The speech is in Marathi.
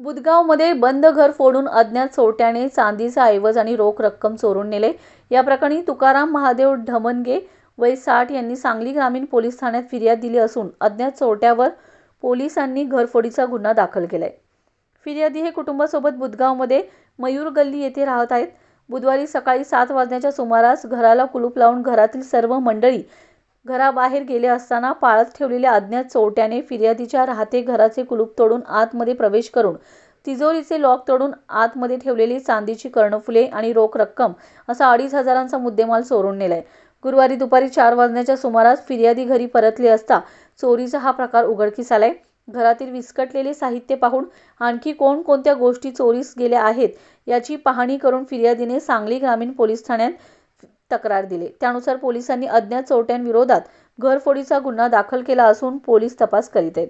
बुदगावमध्ये बंद घर फोडून अज्ञात चोरट्याने चांदीचा ऐवज आणि रोख रक्कम चोरून नेले. या प्रकरणी तुकाराम महादेव ढमनगे वय साठ यांनी सांगली ग्रामीण पोलीस ठाण्यात फिर्याद दिली असून अज्ञात चोरट्यावर पोलिसांनी घरफोडीचा गुन्हा दाखल केलाय. फिर्यादी हे कुटुंबासोबत बुदगावमध्ये मयूर गल्ली येथे राहत आहेत. बुधवारी सकाळी सात वाजण्याच्या सुमारास घराला कुलूप लावून घरातील सर्व मंडळी घराबाहेर गेले असताना पाळत ठेवलेल्या अज्ञात चोरट्याने फिर्यादीच्या राहते घराचे कुलूप तोडून आतमध्ये प्रवेश करून तिजोरीचे लॉक तोडून आतमध्ये ठेवलेली चांदीची कर्णफुले आणि रोख रक्कम असा अडीच हजारांचा मुद्देमाल चोरून नेलाय. गुरुवारी दुपारी चार वाजण्याच्या सुमारास फिर्यादी घरी परतले असता चोरीचा हा प्रकार उघडकीस आलाय. घरातील विस्कटलेले साहित्य पाहून आणखी कोणकोणत्या गोष्टी चोरीस गेल्या आहेत याची पाहणी करून फिर्यादीने सांगली ग्रामीण पोलीस ठाण्यात तक्रार दिली. त्यानुसार पोलिसांनी अज्ञात चोरट्यांविरोधात घरफोडीचा गुन्हा दाखल केला असून पोलीस तपास करीत आहेत.